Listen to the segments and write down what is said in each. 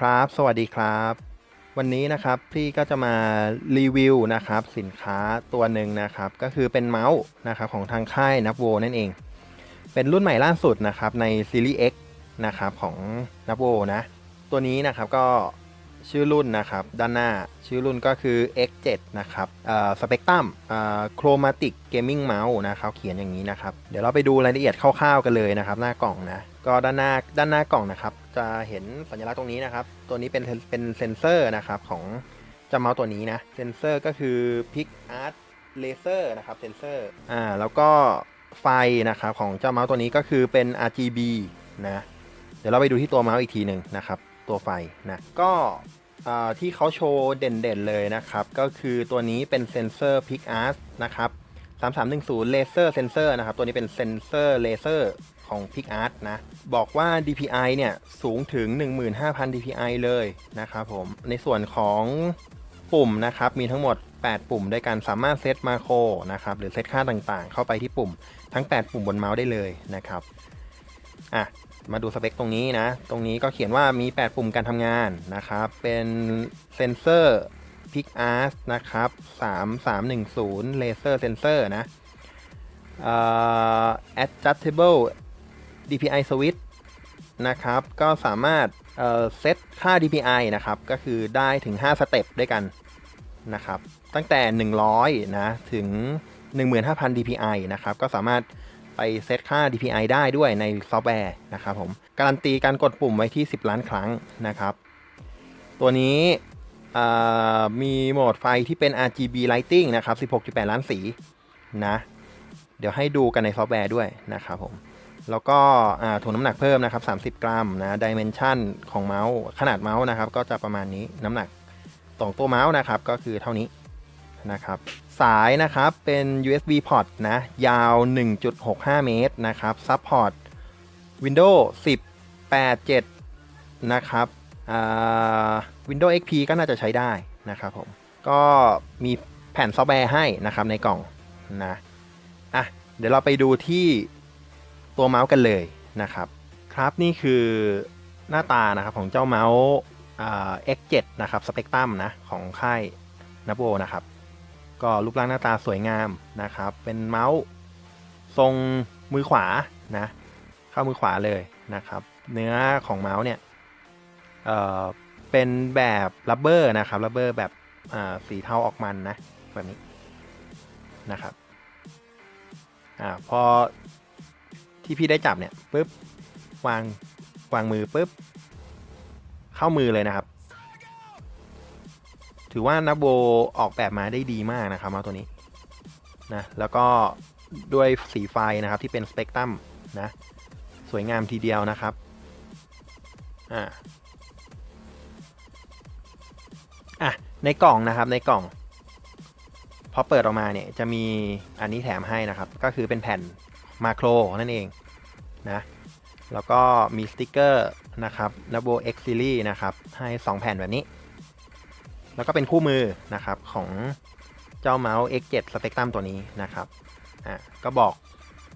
ครับ สวัสดีครับ วันนี้นะครับพี่ก็จะมารีวิวนะครับสินค้าตัวหนึ่งนะครับ ก็คือเป็นเมาส์นะครับของทางค่ายนับโวนั่นเอง เป็นรุ่นใหม่ล่าสุดนะครับในซีรีส์ X นะครับของนับโวนะ ตัวนี้นะครับก็ชื่อรุ่นนะครับด้านหน้าชื่อรุ่นก็คือ X7 นะครับสเปกตรัมโครมาติกเกมมิ่งเมาส์นะครับเขียนอย่างนี้นะครับ เดี๋ยวเราไปดูรายละเอียดคร่าวๆกันเลยนะครับ หน้ากล่องนะ ก็ด้านหน้าด้านหน้ากล่องนะครับ จะเห็นสัญลักษณ์ตรงนี้นะครับ ตัวนี้เป็นเป็นเซนเซอร์นะครับของจ้าเมาส์ตัวนี้นะเซนเซอร์ก็คือ Pic Art Laser นะครับเซนเซอร์อ่าแล้วก็ไฟนะครับของเจ้าเมาส์ตัวนี้ก็คือเป็น RGB นะเดี๋ยวเราไปดูที่ตัวเมาส์อีกทีหนึ่งนะครับ ตัวไฟนะก็อ่าที่เขาโชว์เด่นๆเลยนะครับ ก็คือตัวนี้เป็นเซนเซอร์ Pic Art นะครับ3310 Laser Sensor นะครับ ตัวนี้เป็นเซนเซอร์เลเซอร์ ของ Pic Art นะ บอกว่า DPI เนี่ยสูงถึง 15,000 DPI เลยนะครับผม ในส่วนของปุ่มนะครับมีทั้งหมด 8 ปุ่มด้วยกันสามารถเซตมาโครนะครับหรือเซตค่าต่างๆ เข้าไปที่ปุ่มทั้ง 8 ปุ่มบนเมาส์ได้เลยนะครับอะมาดูสเปคตรงนี้นะ ตรงนี้ก็เขียนว่ามี 8 ปุ่มการทำงานนะครับ เป็นเซนเซอร์ Pic Art นะครับ 3310 Laser Sensor นะเอ่อ Adjustable DPI Switch นะครับ ก็สามารถเซตค่า DPI นะครับ ก็คือได้ถึง 5 สเต็ปด้วยกันนะครับ ตั้งแต่ 100 นะ ถึง 15,000 DPI นะครับ ก็สามารถไปเซตค่า DPI ได้ด้วยในซอฟต์แวร์นะครับผม การันตีการกดปุ่มไว้ที่ 10 ล้านครั้งนะครับ ตัวนี้มีโหมดไฟที่เป็น RGB Lighting นะครับ 16.8 ล้านสีนะ เดี๋ยวให้ดูกันในซอฟต์แวร์ด้วยนะครับผม แล้วก็ถ่วงน้ำหนักเพิ่มนะครับ 30 กรัมนะดิเมนชันของเมาส์ขนาดเมาส์นะครับ ก็จะประมาณนี้น้ำหนักตรงตัวเมาส์นะครับ ก็คือเท่านี้นะครับ สายนะครับเป็น USB port นะ ยาว 1.65 เมตรนะครับซัพพอร์ต Windows 10 8 7 นะครับ Windows XP ก็น่าจะใช้ได้นะครับผม ก็มีแผ่นซอฟต์แวร์ให้นะครับในกล่องนะ อะ เดี๋ยวเราไปดูที่ ตัวเมาส์กันเลยนะครับ ครับนี่คือหน้าตานะครับของเจ้าเมาส์อ่า X7 นะครับสเปกตรัมนะของค่ายนับโวนะครับ ก็รูปร่างหน้าตาสวยงามนะครับ เป็นเมาส์ทรงมือขวานะเข้ามือขวาเลยนะครับ เนื้อของเมาส์เนี่ยเเป็นแบบรับเบอร์นะครับรับเบอร์แบบสีเทาออกมันนะแบบนี้นะครับอพอ ที่พี่ได้จับเนี่ยปุ๊บวางวางมือปุ๊บเข้ามือเลยนะครับ ถือว่านับโบออกแบบมาได้ดีมากนะครับมาตัวนี้นะแล้วก็ด้วยสีไฟนะครับที่เป็นสเปกตรัมนะสวยงามทีเดียวนะครับอ่าอะในกล่องนะครับในกล่องพอเปิดออกมาเนี่ยจะมีอันนี้แถมให้นะครับ ก็คือเป็นแผ่น มาโครนั่นเองนะแล้วก็มีสติกเกอร์นะครับ n a b o X Series นะครับให้ 2 แผ่นแบบนี้ แล้วก็เป็นคู่มือนะครับของเจ้าเมาส์ X7 Spectrum ตัวนี้นะครับอะก็บอก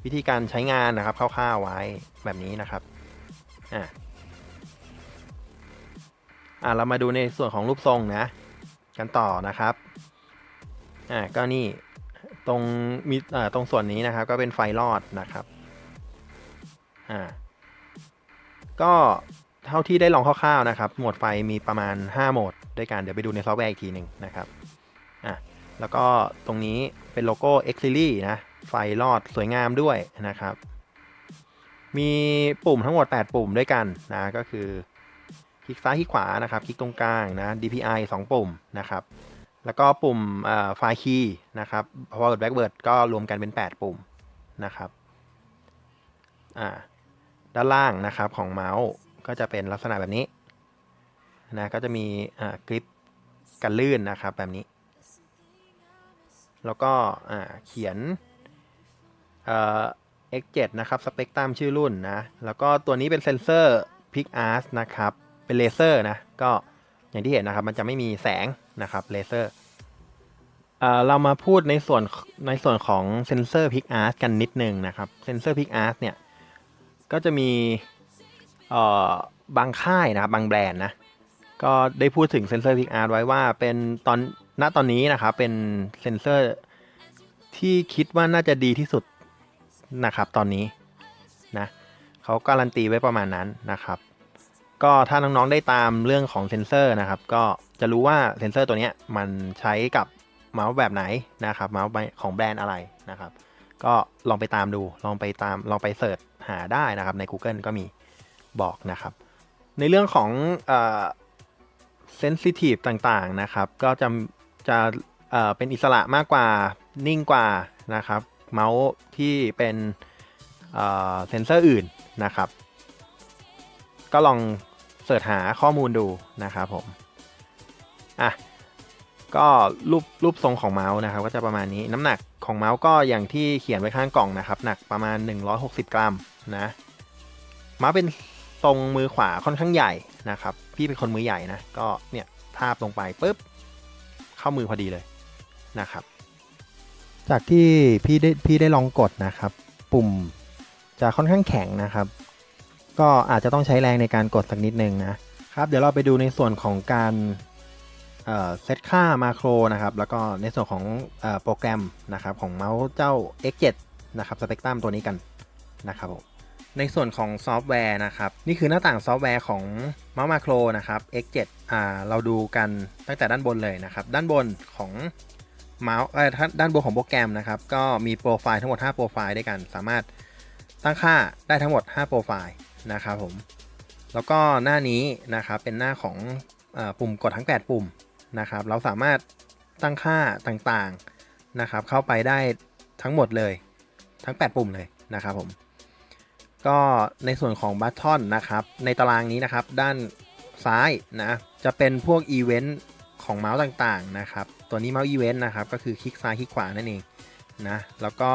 วิธีการใช้งานนะครับคร่าวๆไว้แบบนี้นะครับอะอะเรามาดูในส่วนของรูปทรงนะ กันต่อนะครับอะก็นี่ ตรงมีอ่าตรงส่วนนี้นะครับ ก็เป็นไฟลอดนะครับอ่าก็เท่าที่ได้ลองคร่าวๆนะครับ โหมดไฟมีประมาณ 5 โหมดด้วยกัน เดี๋ยวไปดูในซอฟต์แวร์อีกทีหนึ่งนะครับอะแล้วก็ตรงนี้เป็นโลโก้ X Series นะ ไฟลอดสวยงามด้วยนะครับ มีปุ่มทั้งหมด 8 ปุ่มด้วยกันนะ ก็คือ คลิกซ้ายคลิกขวานะครับ คลิกตรงกลางนะ DPI 2 ปุ่มนะครับ แล้วก็ปุ่มไฟล์คีย์นะครับ forward backward ก็รวมกันเป็น 8 ปุ่มนะครับด้านล่างนะครับของเมาส์ก็จะเป็นลักษณะแบบนี้นะก็จะมีกริปกันลื่นนะครับแบบนี้ แล้วก็เขียน X7 นะครับสเปกตรัมชื่อรุ่นนะ แล้วก็ตัวนี้เป็นเซนเซอร์ Pic Art นะครับ เป็นเลเซอร์นะ ก็ อย่างที่เห็นนะครับ มันจะไม่มีแสงนะครับเลเซอร์เรามาพูดในส่วนในส่วนของเซนเซอร์ Pic Art กันนิดนึงนะครับเซนเซอร์ Pic Art เนี่ยก็จะมีบางค่ายนะครับบางแบรนด์นะก็ได้พูดถึงเซนเซอร์พิกอาร์ตไว้ว่าเป็นตอนณตอนนี้นะครับเป็นเซนเซอร์ที่คิดว่าน่าจะดีที่สุดนะครับตอนนี้นะเขาการันตีไว้ประมาณนั้นนะครับ ก็ถ้าน้องๆได้ตามเรื่องของเซนเซอร์นะครับ ก็จะรู้ว่าเซนเซอร์ตัวนี้มันใช้กับเมาส์แบบไหนนะครับ เมาส์ของแบรนด์อะไรนะครับ ก็ลองไปตามดู ลองไปตาม ลองไปเสิร์ชหาได้นะครับใน Google ก็มีบอกนะครับ ในเรื่องของเซนซิทีฟต่างๆนะครับ ก็จะจะเออเป็นอิสระมากกว่านิ่งกว่านะครับ เมาส์ที่เป็นเออเซนเซอร์อื่นนะครับ ก็ลองเสิร์ชหาข้อมูลดูนะครับผมอะก็รูปรูปทรงของเมาส์นะครับก็จะประมาณนี้น้ำหนักของเมาส์ก็อย่างที่เขียนไว้ข้างกล่องนะครับ หนักประมาณ 160 กรัมนะเมาส์เป็นทรงมือขวาค่อนข้างใหญ่นะครับ พี่เป็นคนมือใหญ่นะ ก็เนี่ยทาบลงไปปุ๊บเข้ามือพอดีเลยนะครับ จากที่พี่ได้พี่ได้ลองกดนะครับ ปุ่มจะค่อนข้างแข็งนะครับ ก็อาจจะต้องใช้แรงในการกดสักนิดนึงนะครับ เดี๋ยวเราไปดูในส่วนของการเซตค่ามาโครนะครับ แล้วก็ในส่วนของอโปรแกรมนะครับของเมาส์เจ้า X7 นะครับ Spectrum ตัวนี้กันนะครับผมในส่วนของซอฟต์แวร์นะครับ นี่คือหน้าต่างซอฟต์แวร์ของเมาส์มาโครนะครับ X7 อ่าเราดูกันตั้งแต่ด้านบนเลยนะครับ ด้านบนของเมาส์เอ่อด้านบนของโปรแกรมนะครับ ก็มีโปรไฟล์ทั้งหมด 5 โปรไฟล์ด้วยกัน สามารถตั้งค่าได้ทั้งหมด 5 โปรไฟล์ นะครับผม แล้วก็หน้านี้นะครับเป็นหน้าของอปุ่มกดทั้ง 8 ปุ่มนะครับ เราสามารถตั้งค่าต่างๆนะครับ เข้าไปได้ทั้งหมดเลย ทั้ง 8 ปุ่มเลยนะครับผม ก็ในส่วนของบัตทอนนะครับ ในตารางนี้นะครับ ด้านซ้ายนะจะเป็นพวกอีเวนต์ของเมาส์ต่างๆนะครับ ตัวนี้เมาส์อีเวนต์นะครับก็คือคลิกซ้ายคลิกขวานั่นเองนะ แล้วก็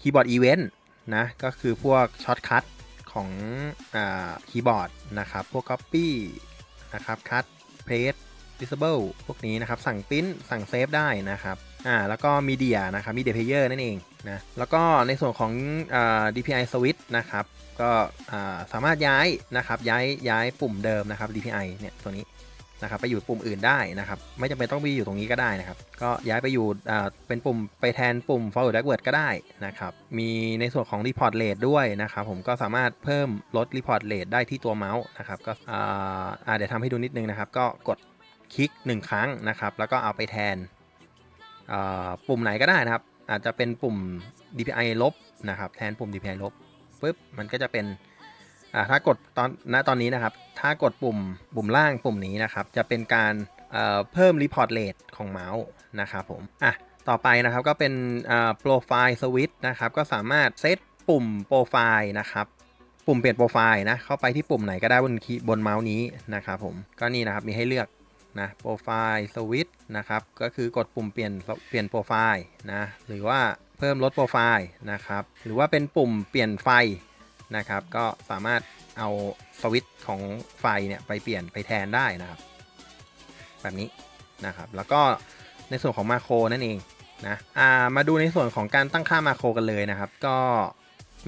คีย์บอร์ดอีเวนต์นะ ก็คือพวกช็อตคัท ของคีย์บอร์ดนะครับ พวก Copy นะครับ Cut Paste Disable พวกนี้นะครับ สั่งปริ้นสั่งเซฟได้นะครับอ่าแล้วก็มีเดียนะครับมีเดียเพเยอร์นั่นเองนะแล้วก็ในส่วนของอ่า DPI Switch นะครับ ก็อ่าสามารถย้ายนะครับย้ายย้ายปุ่มเดิมนะครับ DPI เนี่ยตัวนี้ นะครับไปอยู่ปุ่มอื่นได้นะครับ ไม่จำเป็นต้องไปอยู่ตรงนี้ก็ได้นะครับ ก็ย้ายไปอยู่เป็นปุ่มไปแทนปุ่ม forward backward ก็ได้นะครับ มีในส่วนของ report rate ด้วยนะครับ ผมก็สามารถเพิ่มลด report rate ได้ที่ตัวเมาส์นะครับ ก็เดี๋ยวทำให้ดูนิดนึงนะครับ ก็กดคลิก 1 ครั้งนะครับ แล้วก็เอาไปแทนปุ่มไหนก็ได้นะครับ อาจจะเป็นปุ่ม DPI ลบนะครับ แทนปุ่ม DPI ลบปุ๊บมันก็จะเป็น อ่าถ้ากดตอนณตอนนี้นะครับ ถ้ากดปุ่มปุ่มล่างปุ่มนี้นะครับ จะเป็นการเอ่อเพิ่ม report rate ของเมาส์นะครับผมอะต่อไปนะครับก็เป็นอ่า profile switch นะครับก็สามารถเซตปุ่มโปรไฟล์นะครับปุ่มเปลี่ยนโปรไฟล์นะเข้าไปที่ปุ่มไหนก็ได้บนคีบนเมาส์นี้นะครับผมก็นี่นะครับมีให้เลือกนะโปรไฟล์สวิตนะครับก็คือกดปุ่มเปลี่ยนเปลี่ยนโปรไฟล์นะหรือว่าเพิ่มลดโปรไฟล์นะครับหรือว่าเป็นปุ่มเปลี่ยนไฟ นะครับ ก็สามารถเอาสวิตช์ของไฟเนี่ยไปเปลี่ยนไปแทนได้นะครับ แบบนี้นะครับ แล้วก็ในส่วนของมาโครนั่นเองนะอ่ามาดูในส่วนของการตั้งค่ามาโครกันเลยนะครับ ก็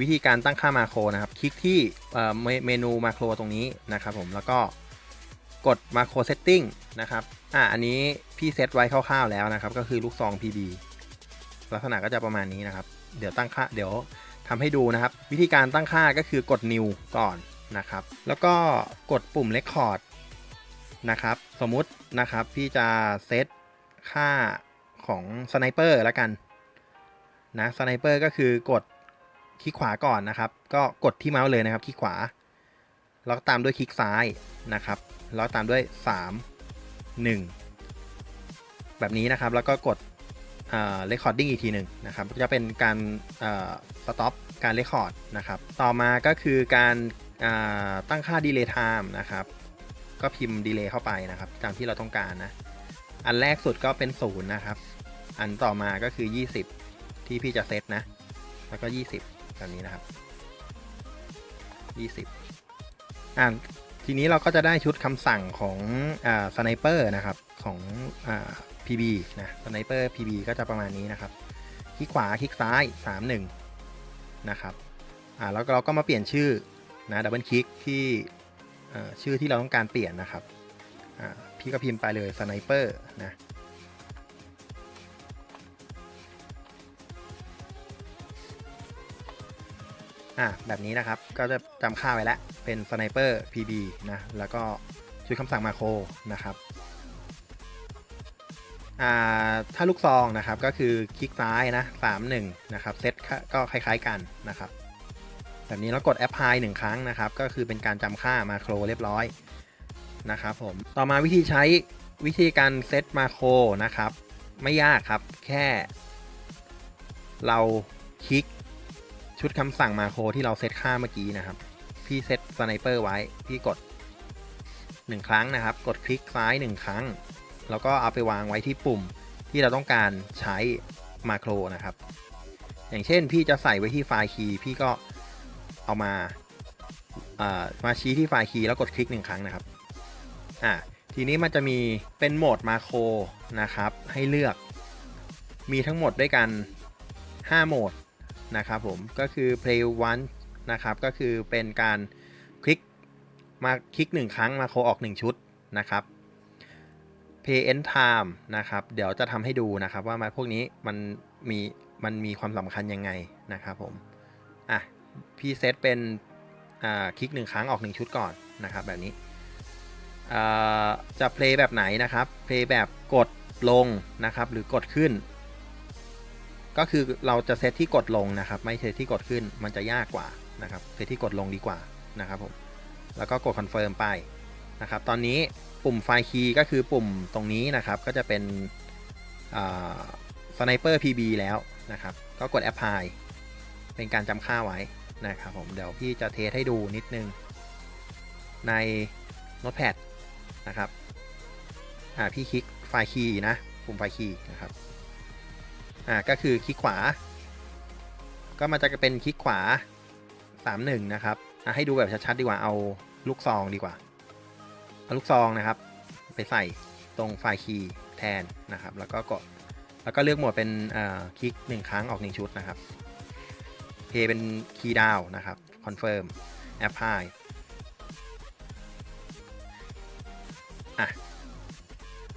วิธีการตั้งค่ามาโครนะครับ คลิกที่เอ่อเมเมนูมาโครตรงนี้นะครับผมแล้วก็กดมาโครเซตติ้งนะครับอ่าอันนี้พี่เซตไว้คร่าวๆแล้วนะครับ ก็คือลูกซอง PB ลักษณะก็จะประมาณนี้นะครับ เดี๋ยวตั้งค่าเดี๋ยว ทำให้ดูนะครับ วิธีการตั้งค่าก็คือกด new ก่อนนะครับ แล้วก็กดปุ่ม record นะครับ สมมุตินะครับพี่จะเซตค่าของสไนเปอร์แล้วกันนะสไนเปอร์ก็คือกดคลิกขวาก่อนนะครับ ก็กดที่เมาส์เลยนะครับคลิกขวา แล้วตามด้วยคลิกซ้ายนะครับ แล้วตามด้วย 3 1 แบบนี้นะครับแล้วก็กด เอ่อ recording อีกทีหนึ่งนะครับ จะเป็นการเอ่อ stop การ record นะครับ ต่อมาก็คือการอ่าตั้งค่า delay time นะครับ ก็พิมพ์ delay เข้าไปนะครับ ตามที่เราต้องการนะ อันแรกสุดก็เป็น0นะครับ อันต่อมาก็คือ 20 ที่พี่จะเซตนะ แล้วก็ 20แบบนี้นะครับ 20อ่าทีนี้เราก็จะได้ชุดคำสั่งของอ่าสไนเปอร์นะครับ ของอ่า PB นะสไนเปอร์ PB ก็จะประมาณนี้นะครับ คลิกขวาคลิกซ้าย 3 1 นะครับอ่าแล้วเราก็มาเปลี่ยนชื่อนะดับเบิลคลิกที่ชื่อที่เราต้องการเปลี่ยนนะครับอ่าพี่ก็พิมพ์ไปเลยสไนเปอร์นะอะแบบนี้นะครับก็จะจำค่าไว้แล้วเป็นสไนเปอร์ PB นะแล้วก็ชุดคำสั่งมาโครนะครับ ถ้าลูกซองนะครับก็คือคลิกซ้ายนะ3 1นะครับเซตก็คล้ายๆกันนะครับ แบบนี้แล้วกดแอปพลายหนึ่งครั้งนะครับ ก็คือเป็นการจำค่ามาโครเรียบร้อยนะครับผมต่อมาวิธีใช้วิธีการเซตมาโครนะครับ ไม่ยากครับแค่ เราคลิกชุดคำสั่งมาโครที่เราเซตค่าเมื่อกี้นะครับ พี่เซตสไนเปอร์ไว้พี่กด 1 ครั้งนะครับ กดคลิกซ้าย 1 ครั้ง แล้วก็เอาไปวางไว้ที่ปุ่มที่เราต้องการใช้มาโครนะครับ อย่างเช่นพี่จะใส่ไว้ที่ไฟล์คีย์พี่ก็เอามาอามาชี้ที่ไฟล์คีย์แล้วกดคลิก1ครั้งนะครับอ่าทีนี้มันจะมีเป็นโหมดมาโครนะครับ ให้เลือกมีทั้งหมดด้วยกัน 5 โหมดนะครับผมก็คือ play once นะครับก็คือเป็นการคลิกมาคลิก 1 ครั้งมาโคออก 1 ชุดนะครับ pay end time นะครับ เดี๋ยวจะทำให้ดูนะครับว่ามาพวกนี้มันมีมันมีความสำคัญยังไงนะครับผม อะ พี่เซตเป็นอ่าคลิก1ครั้งออก1ชุดก่อนนะครับแบบนี้อ่าจะ play แบบไหนนะครับ play แบบกดลงนะครับหรือกดขึ้น ก็คือเราจะเซตที่กดลงนะครับ ไม่เซตที่กดขึ้นมันจะยากกว่านะครับ เซตที่กดลงดีกว่านะครับผม แล้วก็กดคอนเฟิร์มไปนะครับ ตอนนี้ ปุ่มไฟคีย์ก็คือปุ่มตรงนี้นะครับ ก็จะเป็นสไนเปอร์ PB แล้วนะครับ ก็กด Apply เป็นการจำค่าไว้นะครับผม เดี๋ยวพี่จะเทสให้ดูนิดนึง ใน Notepad นะครับ อ่า พี่คลิกไฟคีย์นะ ปุ่มไฟคีย์นะครับ อ่า ก็คือคลิกขวา ก็มันจะเป็นคลิกขวา 31 นะครับ อะให้ดูแบบชัดๆดีกว่า เอาลูกซองดีกว่า ลูกซองนะครับ ไปใส่ตรงไฟล์คีย์แทนนะครับ แล้วก็กดแล้วก็เลือกโหมดเป็นคลิก1ครั้งออก1ชุดนะครับเพย์เป็นคีย์ดาวนะครับคอนเฟิร์มแอปพลายอะ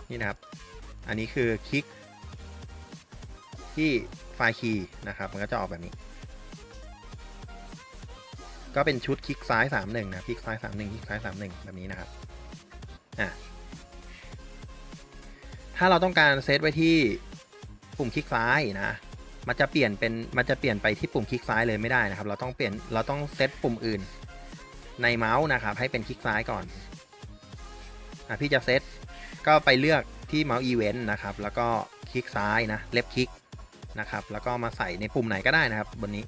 นี่นะครับ อันนี้คือคลิกที่ไฟล์คีย์นะครับ มันก็จะออกแบบนี้ ก็เป็นชุดคลิกซ้าย 3 1 นะ คลิกซ้าย 3 1 คลิกซ้าย 3 1 แบบนี้นะครับ อะถ้าเราต้องการเซตไว้ที่ปุ่มคลิกซ้ายนะ มันจะเปลี่ยนเป็น มันจะเปลี่ยนไปที่ปุ่มคลิกซ้ายเลยไม่ได้นะครับ เราต้องเปลี่ยน เราต้องเซตปุ่มอื่นในเมาส์นะครับ ให้เป็นคลิกซ้ายก่อนอะพี่จะเซตก็ไปเลือกที่เมาส์อีเวนต์นะครับ แล้วก็คลิกซ้ายนะ เล็บคลิกนะครับ แล้วก็มาใส่ในปุ่มไหนก็ได้นะครับ บนนี้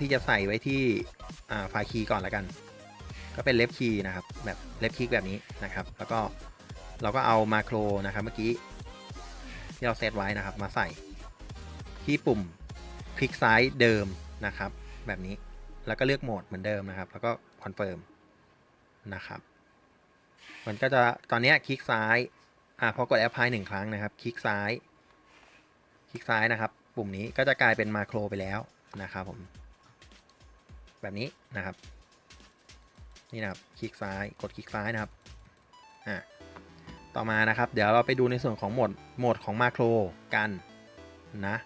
พี่จะใส่ไว้ที่ไฟล์คีย์ก่อนแล้วกัน ก็เป็นเล็บคีย์นะครับแบบเล็บคลิกแบบนี้นะครับ แล้วก็เราก็เอามาโครนะครับเมื่อกี้ที่เราเซตไว้นะครับ มาใส่ที่ปุ่มคลิกซ้ายเดิมนะครับ แบบนี้แล้วก็เลือกโหมดเหมือนเดิมนะครับ แล้วก็คอนเฟิร์มนะครับ มันก็จะตอนนี้คลิกซ้ายอ่าพอกดแอปพลายหนึ่งครั้งนะครับ คลิกซ้าย คลิกซ้ายนะครับ ปุ่มนี้ก็จะกลายเป็นมาโครไปแล้วนะครับผม แบบนี้นะครับ นี่นะครับ คลิกซ้าย กดคลิกซ้ายนะครับ อ่าต่อมานะครับ เดี๋ยวเราไปดูในส่วนของโหมด โหมดของมาโครกันนะ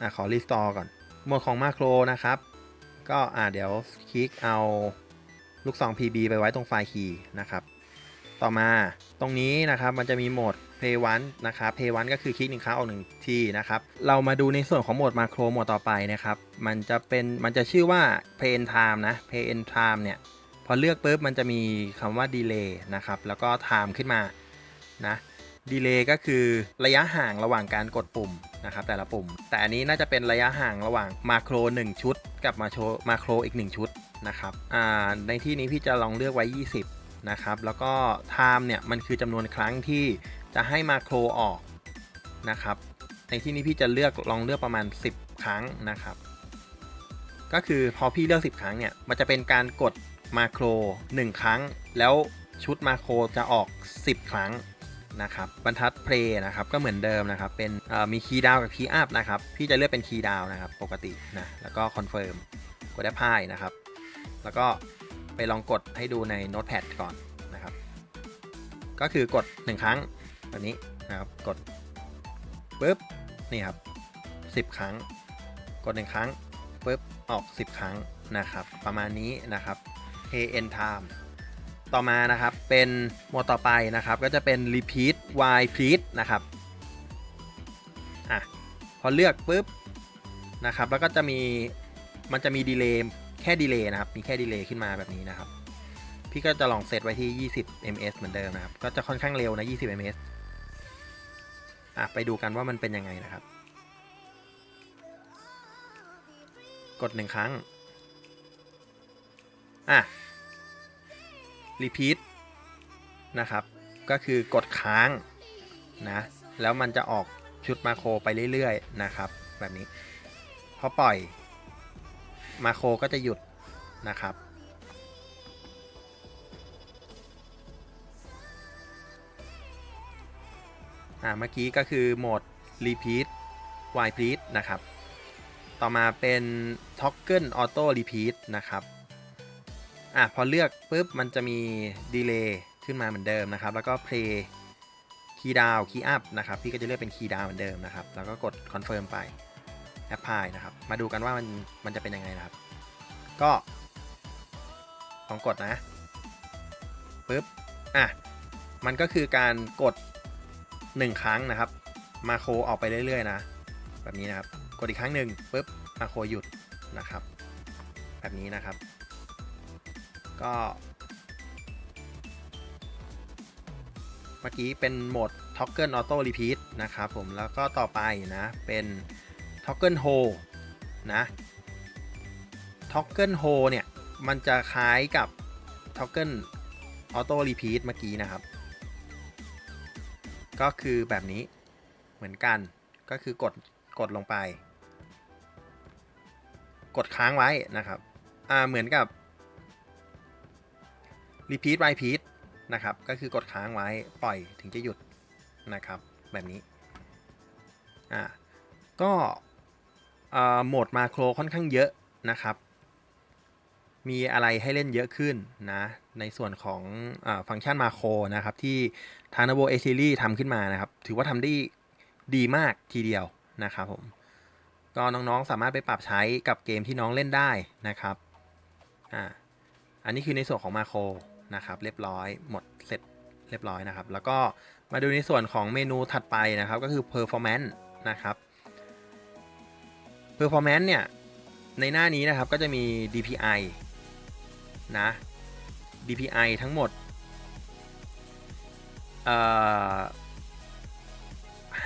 อ่าขอรีสตอร์ก่อน โหมดของมาโครนะครับ ก็อ่าเดี๋ยวคลิกเอาลูกซอง PB ไปไว้ตรงไฟล์คีย์นะครับ ต่อมาตรงนี้นะครับมันจะมีโหมด Play One นะครับ Play One ก็คือคลิกหนึ่งครั้งออกหนึ่งทีนะครับ เรามาดูในส่วนของโหมดมาโครโหมดต่อไปนะครับ มันจะเป็นมันจะชื่อว่า Play End Time นะ Play End Time เนี่ย พอเลือกปุ๊บมันจะมีคำว่า Delay นะครับ แล้วก็ Time ขึ้นมานะ Delay ก็คือระยะห่างระหว่างการกดปุ่มนะครับแต่ละปุ่ม แต่อันนี้น่าจะเป็นระยะห่างระหว่างมาโคร 1 ชุด กับมาโชมาโครอีก 1 ชุดนะครับอ่าในที่นี้พี่จะลองเลือกไว้ 20นะครับแล้วก็ time เนี่ยมันคือจำนวนครั้งที่ จะให้มาโครออกนะครับ ในที่นี้พี่จะเลือกลองเลือกประมาณ 10 ครั้งนะครับ ก็คือพอพี่เลือก 10 ครั้งเนี่ย มันจะเป็นการกดมาโคร 1 ครั้ง แล้วชุดมาโครจะออก 10 ครั้งนะครับบรรทัดเพลย์นะครับก็เหมือนเดิมนะครับ เป็นมีคีย์ดาวกับคีย์อัพนะครับ พี่จะเลือกเป็นคีย์ดาวนะครับ ปกตินะแล้วก็คอนเฟิร์มกดแอปพายนะครับ แล้วก็ไปลองกดให้ดูในโน้ตแพดก่อนนะครับ ก็คือกด 1 ครั้ง แบบนี้นะครับกดปุ๊บนี่ครับ 10 ครั้ง กด1ครั้งปุ๊บออก 10 ครั้งนะครับ ประมาณนี้นะครับ AN time ต่อมานะครับเป็นโหมดต่อไปนะครับก็จะเป็น repeat while please นะครับอะพอเลือกปุ๊บนะครับแล้วก็จะมีมันจะมีดีเลย์แค่ดีเลย์นะครับมีแค่ดีเลย์ขึ้นมาแบบนี้นะครับ พี่ก็จะลองเซตไว้ที่ 20 ms เหมือนเดิมนะครับ ก็จะค่อนข้างเร็วนะ 20 ms อะไปดูกันว่ามันเป็นยังไงนะครับ กดหนึ่งครั้ง อะ repeat นะครับ ก็คือกดค้างนะ แล้วมันจะออกชุดมาโครไปเรื่อยๆนะครับ แบบนี้ พอปล่อยมาโครก็จะหยุดนะครับ อ่าเมื่อกี้ก็คือโหมด repeat while please นะครับ ต่อมาเป็น toggle auto repeat นะครับอะพอเลือกปุ๊บมันจะมี delay ขึ้นมาเหมือนเดิมนะครับ แล้วก็ play key down key up นะครับ พี่ก็จะเลือกเป็น key down เหมือนเดิมนะครับ แล้วก็กด confirm ไป apply นะครับ มาดูกันว่ามันมันจะเป็นยังไงนะครับ ก็ลองกดนะปุ๊บอะมันก็คือการกด 1 ครั้งนะครับ มาโครออกไปเรื่อยๆนะ แบบนี้นะครับ กดอีกครั้งหนึ่งปุ๊บมาโครหยุดนะครับ แบบนี้นะครับ ก็เมื่อกี้เป็นโหมด toggle auto repeat นะครับผมแล้วก็ต่อไปนะ เป็น toggle hold นะ toggle hold เนี่ย มันจะคล้ายกับ toggle auto repeat เมื่อกี้นะครับ ก็คือแบบนี้เหมือนกันก็คือกดกดลงไป กดค้างไว้นะครับอ่าเหมือนกับ repeat repeat นะครับ ก็คือกดค้างไว้ปล่อยถึงจะหยุดนะครับ แบบนี้อ่าก็โหมดมาโครค่อนข้างเยอะนะครับ มีอะไรให้เล่นเยอะขึ้นนะในส่วนของอฟังก์ชันมาโครนะครับที่ทาง n a v o A Series ทำขึ้นมานะครับ ถือว่าทำได้ดีมากทีเดียวนะครับผมก็น้องๆสามารถไปปรับใช้กับเกมที่น้องเล่นได้นะครับอ่าอันนี้คือในส่วนของมาโครนะครับเรียบร้อยหมดเสร็จเรียบร้อยนะครับ แล้วก็มาดูในส่วนของเมนูถัดไปนะครับก็คือ performance นะครับ performance เนี่ยในหน้านี้นะครับก็จะมี DPI นะ DPI ทั้งหมด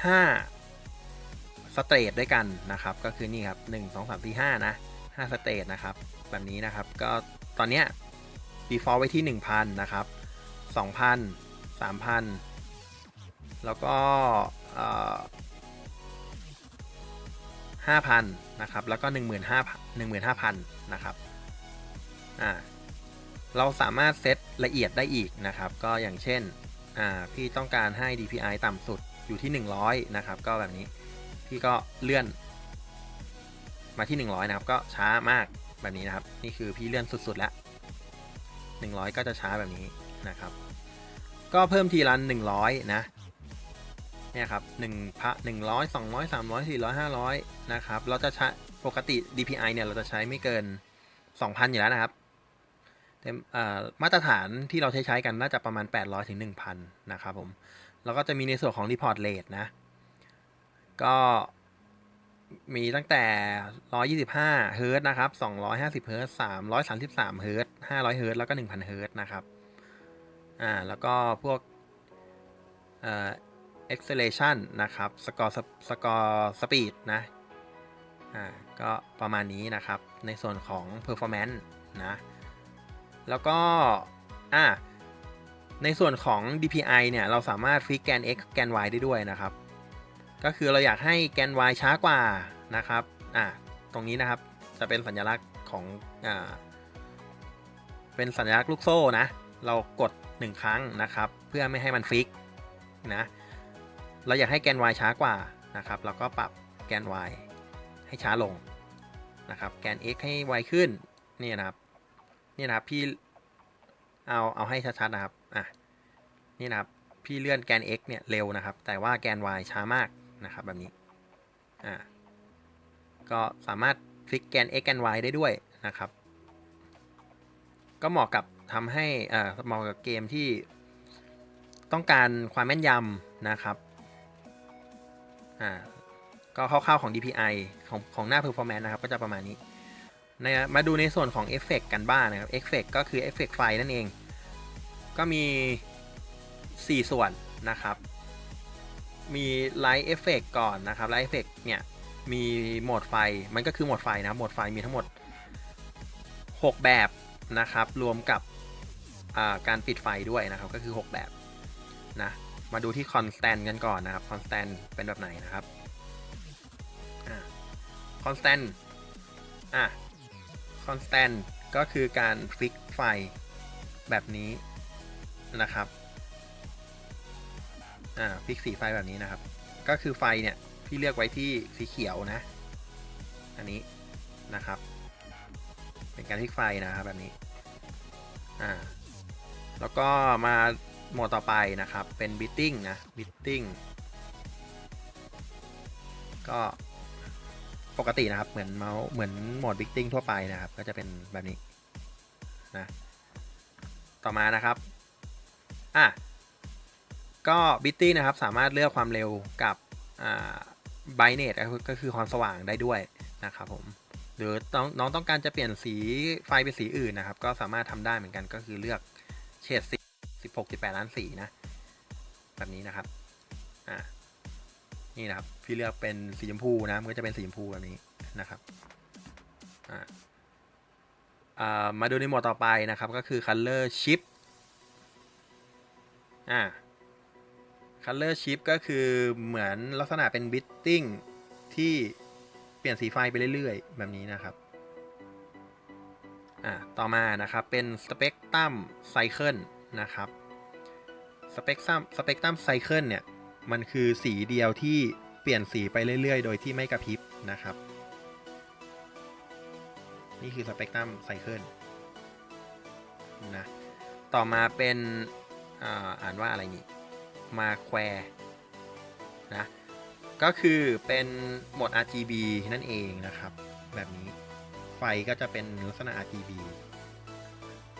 5สเตจด้วยกันนะครับ ก็คือนี่ครับ1 2 3 4 5นะ5สเตจนะครับ แบบนี้นะครับ ก็ตอนเนี้ย default ไว้ที่ 1,000 นะครับ 2,000 3,000 แล้วก็ห้าพันะครับ แล้วก็หนึ่งหมื่นห้าหนึ่งหมื่นห้าพันนะครับ อ่า เราสามารถเซตละเอียดได้อีกนะครับ ก็อย่างเช่นพี่ต้องการให้ DPI ต่ำสุดอยู่ที่ 100 นะครับ ก็แบบนี้พี่ก็เลื่อน มาที่ 100 นะครับ ก็ช้ามากแบบนี้นะครับ นี่คือพี่เลื่อนสุดๆแล้ว 100 ก็จะช้าแบบนี้นะครับ ก็เพิ่มทีละ100 นะเนี่ยครับ1พระ100 200 300 400 500 นะครับ เราจะใช้ปกติ DPI เนี่ย เราจะใช้ไม่เกิน 2,000 อยู่แล้วนะครับ ต่มาตรฐานที่เราใช้ใช้กันน่าจะประมาณ 800ถึง1,000 นะครับผม แล้วก็จะมีในส่วนของ report rate นะ ก็มีตั้งแต่ 125 เฮิร์ตนะครับ 250 เฮิร์ต333 เฮิร์ต500 เฮิร์ตแล้วก็ 1,000 เฮิร์ตนะครับ อ่า แล้วก็พวก เอ่อ acceleration นะครับ score score speed นะ อ่า ก็ประมาณนี้นะครับ ในส่วนของ performance นะ แล้วก็อ่าในส่วนของ DPI เนี่ย เราสามารถฟิกแกน x แกน y ได้ด้วยนะครับ ก็คือเราอยากให้แกน y ช้ากว่านะครับอ่าตรงนี้นะครับจะเป็นสัญลักษณ์ของอ่าเป็นสัญลักษณ์ลูกโซ่นะ เรากด 1 ครั้งนะครับ เพื่อไม่ให้มันฟิกนะเราอยากให้แกน y ช้ากว่านะครับ เราก็ปรับแกน y ให้ช้าลงนะครับ แกน x ให้ไวขึ้น นี่นะครับ นี่นะครับพี่เอาเอาให้ชัดๆนะครับอะนี่นะครับพี่เลื่อนแกน x เนี่ยเร็วนะครับ แต่ว่าแกน y ช้ามากนะครับแบบนี้อ่าก็สามารถฟลิกแกน x แกน y ได้ด้วยนะครับ ก็เหมาะกับทำให้อ่าเหมาะกับเกมที่ต้องการความแม่นยำนะครับอ่าก็คร่าวๆของ DPI ของของหน้า performance นะครับ ก็จะประมาณนี้ นะมาดูในส่วนของเอฟเฟกกันบ้างนะครับเอฟเฟกก็คือเอฟเฟกไฟนั่นเอง ก็มี 4 ส่วนนะครับ มีไลท์เอฟเฟกก่อนนะครับไลท์เอฟเฟกเนี่ยมีโหมดไฟมันก็คือโหมดไฟนะโหมดไฟมีทั้งหมด 6 แบบนะครับ รวมกับการปิดไฟด้วยนะครับก็คือ 6 แบบนะมาดูที่ constant กันก่อนนะครับ constant เป็นแบบไหนนะครับ constant อะ constant ก็คือการฟิกไฟแบบนี้นะครับ อ่าฟิกสีไฟแบบนี้นะครับ ก็คือไฟเนี่ยพี่เลือกไว้ที่สีเขียวนะ อันนี้นะครับ เป็นการฟิกไฟนะครับแบบนี้ อ่า แล้วก็มาโหมดต่อไปนะครับ เป็น bidding นะ bidding ก็ ปกตินะครับ เหมือนเมาส์เหมือนโหมด bidding ทั่วไปนะครับ ก็จะเป็นแบบนี้นะต่อมานะครับอะก็ bidding นะครับสามารถเลือกความเร็วกับอ่า brightness ก็คือความสว่างได้ด้วยนะครับผมหรือน้องน้องต้องการจะเปลี่ยนสีไฟเป็นสีอื่นนะครับ ก็สามารถทำได้เหมือนกันก็คือเลือกเฉดสี16 18ล้านสีนะ แบบนี้นะครับอ่า นี่นะครับพี่เลือกเป็นสีชมพูนะมันก็จะเป็นสีชมพูแบบนี้นะครับอ่ามาดูในหมวดต่อไปนะครับก็คือ color shift อ่า color shift ก็คือเหมือนลักษณะเป็น bidding ที่เปลี่ยนสีไฟไปเรื่อยๆ แบบนี้นะครับอ่าต่อมานะครับเป็น spectrum cycle นะครับ spectrum spectrum cycle เนี่ย มันคือสีเดียวที่เปลี่ยนสีไปเรื่อย ๆ โดยที่ไม่กระพริบนะครับ นี่คือ spectrum cycle นะต่อมาเป็นอาอ่านว่าอะไรนี่มาแควนะก็คือเป็นโหมด RGB นั่นเองนะครับ แบบนี้ไฟก็จะเป็นลักษณะ RGB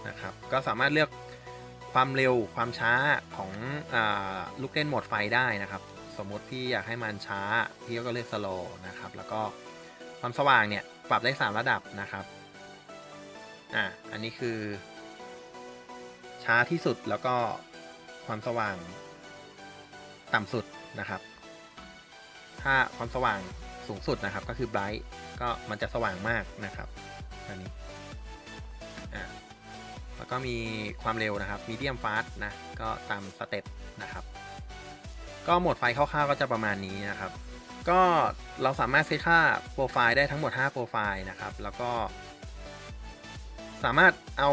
นะครับ ก็สามารถเลือก ความเร็วความช้าของอลูกเล่นโหมดไฟได้นะครับ สมมติพี่อยากให้มันช้า พี่ก็เลือก slow นะครับ แล้วก็ความสว่างเนี่ยปรับได้ 3 ระดับนะครับอะอันนี้คือ ช้าที่สุดแล้วก็ความสว่างต่ำสุดนะครับ ถ้าความสว่างสูงสุดนะครับก็คือ bright ก็มันจะสว่างมากนะครับอันนี้ ก็มีความเร็วนะครับ medium fast นะ ก็ตามสเต็ปนะครับ ก็โหมดไฟคร่าวๆก็จะประมาณนี้นะครับ ก็เราสามารถเซตค่าโปรไฟล์ได้ทั้งหมด 5 โปรไฟล์นะครับ แล้วก็ สามารถเอา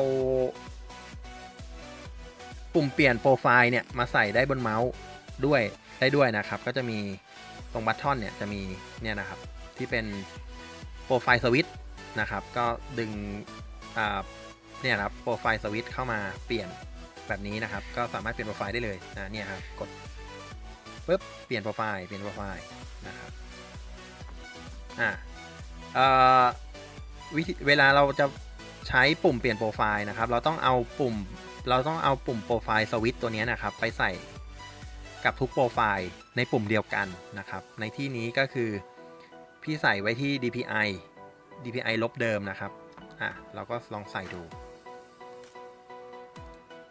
ปุ่มเปลี่ยนโปรไฟล์เนี่ยมาใส่ได้บนเมาส์ด้วยได้ด้วยนะครับ ก็จะมีตรงบัตทอนเนี่ยจะมีเนี่ยนะครับที่เป็นโปรไฟล์สวิตช์นะครับ ก็ดึง เนี่ยครับโปรไฟล์สวิตช์เข้ามาเปลี่ยนแบบนี้นะครับ ก็สามารถเปลี่ยนโปรไฟล์ได้เลยนะเนี่ยครับกดปุ๊บเปลี่ยนโปรไฟล์เปลี่ยนโปรไฟล์นะครับอ่าเอ่อวิธีเวลาเราจะใช้ปุ่มเปลี่ยนโปรไฟล์นะครับ เราต้องเอาปุ่มเราต้องเอาปุ่มโปรไฟล์สวิตตัวนี้นะครับ ไปใส่กับทุกโปรไฟล์ในปุ่มเดียวกันนะครับ ในที่นี้ก็คือพี่ใส่ไว้ที่ DPI DPI ลบเดิมนะครับอะเราก็ลองใส่ดู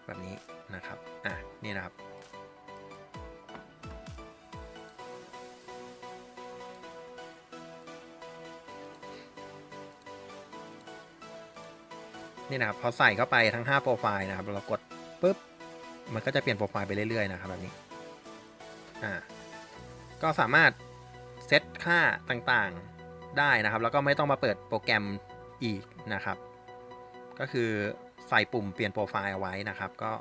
แบบนี้นะครับอะนี่นะครับนี่นะครับพอใส่เข้าไปทั้ง 5 โปรไฟล์นะครับเรากดปุ๊บมันก็จะเปลี่ยนโปรไฟล์ไปเรื่อยๆนะครับแบบนี้อ่าก็สามารถเซตค่าต่างๆได้นะครับ แล้วก็ไม่ต้องมาเปิดโปรแกรมอีกนะครับ ก็คือ ใส่ปุ่มเปลี่ยนโปรไฟล์เอาไว้นะครับ ก็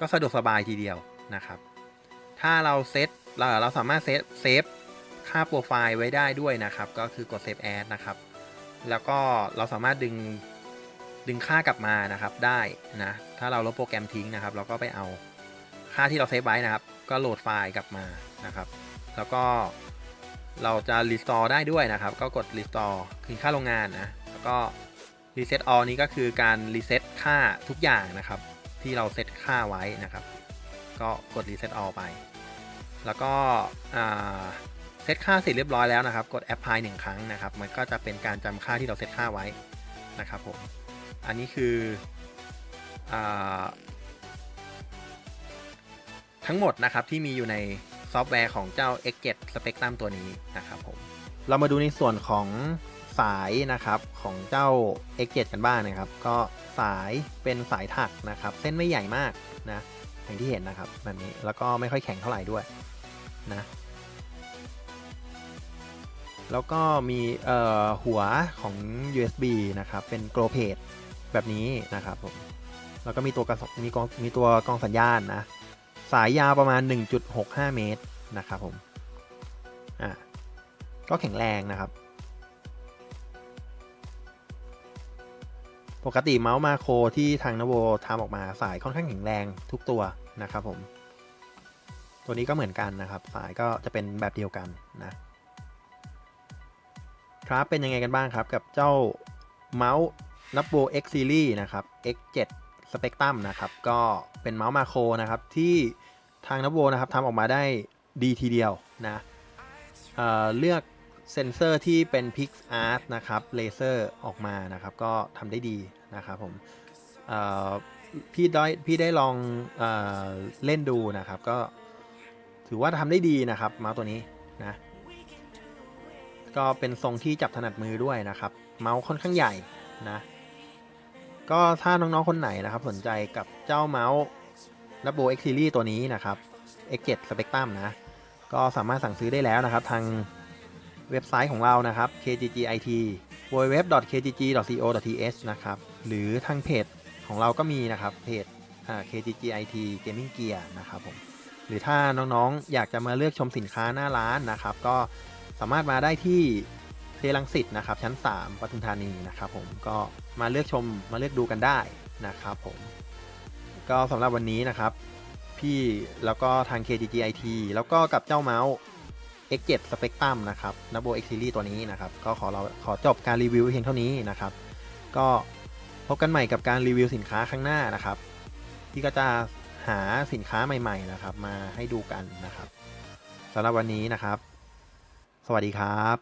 ก็สะดวกสบายทีเดียวนะครับ ถ้าเราเซตเราเราสามารถเซฟเซฟค่าโปรไฟล์ไว้ได้ด้วยนะครับ ก็คือกดเซฟแอดนะครับ แล้วก็เราสามารถดึงดึงค่ากลับมานะครับได้นะ ถ้าเราลบโปรแกรมทิ้งนะครับ เราก็ไปเอาค่าที่เราเซฟไว้นะครับ ก็โหลดไฟล์กลับมานะครับ แล้วก็เราจะ restore ได้ด้วยนะครับ ก็กด restore คืนค่าโรงงานนะ แล้วก็ reset all นี้ก็คือการ reset ค่าทุกอย่างนะครับ ที่เราเซตค่าไว้นะครับ ก็กด reset all ไป แล้วก็เซตค่าเสร็จเรียบร้อยแล้วนะครับ กด apply หนึ่งครั้งนะครับ มันก็จะเป็นการจำค่าที่เราเซตค่าไว้นะครับผมอันนี้คืออทั้งหมดนะครับที่มีอยู่ในซอฟต์แวร์ของเจ้า x 7 Spectrum ตัวนี้นะครับผมเรามาดูในส่วนของ สายนะครับของเจ้า x 7 กันบ้างนะครับ ก็สายเป็นสายถักนะครับ เส้นไม่ใหญ่มากนะอย่างที่เห็นนะครับแบบนี้แล้วก็ไม่ค่อยแข็งเท่าไหร่ด้วยนะแล้วก็มีเอ่อหัวของ USB นะครับ เป็นโกลเพดแบบนี้นะครับผมแล้วก็มีตัวกระสมีกองมีตัวกองสัญญาณนะสายยาวประมาณ 1.65 เมตรนะครับผมอะก็แข็งแรงนะครับ ปกติเมาส์มาโครที่ทางนโวทำออกมาสายค่อนข้างแข็งแรงทุกตัวนะครับผม ตัวนี้ก็เหมือนกันนะครับ สายก็จะเป็นแบบเดียวกันนะครับเป็นยังไงกันบ้างครับกับเจ้าเมาส์นับโบ X Series นะครับ X7 Spectrum นะครับก็เป็นเมาส์มาโครนะครับที่ทางนับโบนะครับทำออกมาได้ดีทีเดียวนะเเลือก เซนเซอร์ที่เป็น PixArt นะครับเลเซอร์ออกมานะครับ ก็ทำได้ดีนะครับผมพี่ได้พี่ได้ลองเอเล่นดูนะครับ ก็ถือว่าทำได้ดีนะครับเมาส์ตัวนี้นะก็เป็นทรงที่จับถนัดมือด้วยนะครับ เมาส์ค่อนข้างใหญ่นะ ก็ถ้าน้องๆคนไหนนะครับ สนใจกับเจ้าเมาส์ดับเบิล X Series ตัวนี้นะครับ X7 Spectrum นะ ก็สามารถสั่งซื้อได้แล้วนะครับทาง เว็บไซต์ของเรานะครับ kggit www.kgg.co.th นะครับ หรือทางเพจของเราก็มีนะครับ เพจ kggit gaming gear นะครับผม หรือถ้าน้องๆ อยากจะมาเลือกชมสินค้าหน้าร้านนะครับ ก็สามารถมาได้ที่เทลังสิตนะครับ ชั้น 3ปทุมธานีนะครับผม ก็มาเลือกชมมาเลือกดูกันได้นะครับผม ก็สำหรับวันนี้นะครับ พี่แล้วก็ทาง KGGIT แล้วก็กับเจ้าเมาส์ X7 Spectrum นะครับ n a b o X Series ตัวนี้นะครับ ก็ขอเราขอจบการรีวิวเพียงเท่านี้นะครับ ก็พบกันใหม่กับการรีวิวสินค้าข้างหน้านะครับ ที่ก็จะหาสินค้าใหม่ ๆ นะครับ มาให้ดูกันนะครับสำหรับวันนี้นะครับ สวัสดีครับ